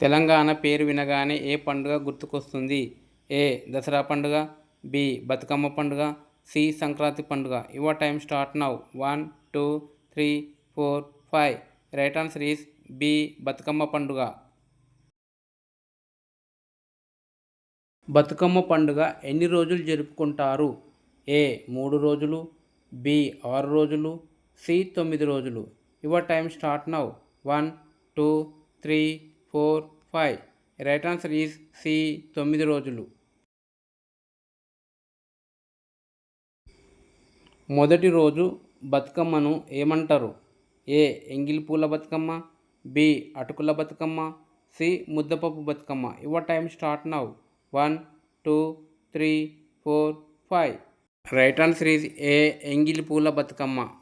తెలంగాణ పేరు వినగానే ఏ పండుగ గుర్తుకొస్తుంది? ఏ. దసరా పండుగ బి. బతుకమ్మ పండుగ సి. సంక్రాంతి పండుగ. Your time start now. One two three four five. Right answer is B. Bathukamma పండుగ. బతుకమ్మ పండుగ ఎన్ని రోజులు జరుపుకుంటారు? ఏ. మూడు రోజులు బి. ఆరు రోజులు సి. తొమ్మిది రోజులు. Your time start now. One two three four five. Right answer is C. తొమ్మిది రోజులు. మొదటి రోజు బతుకమ్మను ఏమంటారు? ఏ. ఎంగిలి పూల బతుకమ్మ బి. అటుకుల బతుకమ్మ సి. ముద్దపప్పు Bathukamma. Your time start now one two three four five right answer is A ఎంగిలి పూల బతుకమ్మ.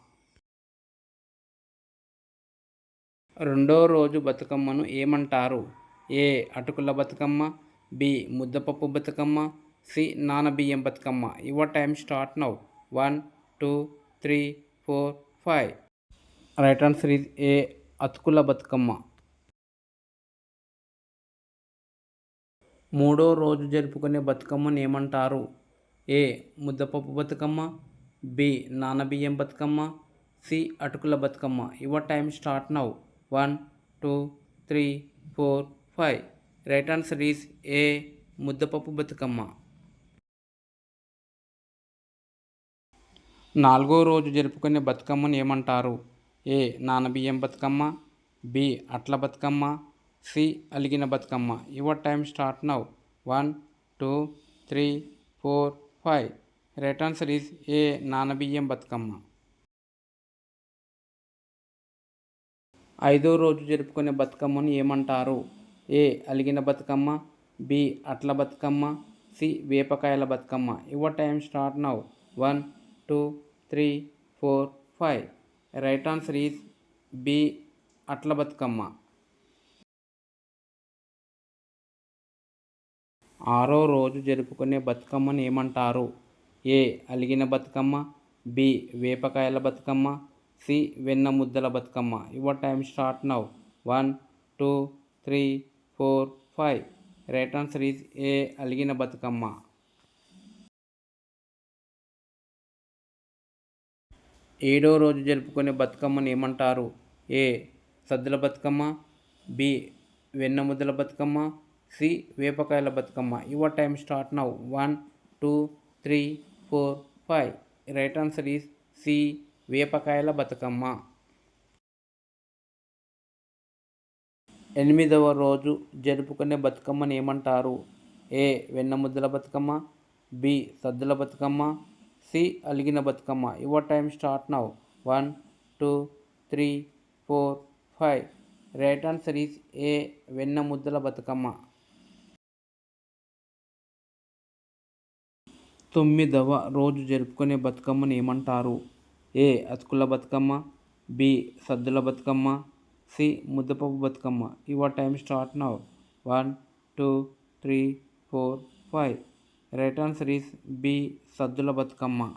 రెండో రోజు బతుకమ్మను ఏమంటారు? ఏ. అటుకుల బతుకమ్మ బి. ముద్దపప్పు Bathukamma C. నానబియ్యం Bathukamma. Your time start now. One two three four five. Right answer is A. అతుకుల Bathukamma. మూడో రోజు జరుపుకునే బతుకమ్మను ఏమంటారు? ఏ. ముద్దపప్పు బతుకమ్మ బి. నానబియ్యం బతుకమ్మ సి. అటుకుల Bathukamma. Your time start now. One two three four five. Right answer is A. ముద్దపప్పు బతుకమ్మ. నాలుగో రోజు జరుపుకునే బతుకమ్మను ఏమంటారు? ఏ. నానబియ్యం బతుకమ్మ బి. అట్ల బతుకమ్మ సి. అలిగిన Bathukamma. Your time start now? One two three four five. Right answer is A. నానబియ్యం Bathukamma. ఐదో రోజు జరుపుకునే బతుకమ్మను ఏమంటారు? ఏ. అలిగిన బతుకమ్మ బి. అట్ల Bathukamma C. వేపకాయల Bathukamma. Your time start now one two three four five right answer is B అట్ల బతుకమ్మ. ఆరో రోజు జరుపుకునే బతుకమ్మను ఏమంటారు? ఏ. అలిగిన బతుకమ్మ బి. వేపకాయల బతుకమ్మ సి వెన్న ముద్దల Bathukamma your time start now one two three four five right answer is A అలిగిన బతుకమ్మ. ఏడో రోజు జరుపుకునే బతుకమ్మను ఏమంటారు? ఏ సద్దుల బతుకమ్మ. బి వెన్న ముద్దల Bathukamma. C వేపకాయల Bathukamma. Your time start now one two three four five right answer is C వేపకాయల Bathukamma. ఎనిమిదవ రోజు జరుపుకునే బతుకమ్మని ఏమంటారు? A. Vennamuddala Bathukamma B. Saddula Bathukamma C. అలిగిన Bathukamma. Your time start now one two three four five right answer is A Vennamuddala Bathukamma. తొమ్మిదవ రోజు జరుపుకునే బతుకమ్మని ఏమంటారు? A అతుకుల Bathukamma B Saddula Bathukamma C ముద్దపప్పు Bathukamma. Your time start now. One two three four five. Right answer is B Saddula Bathukamma.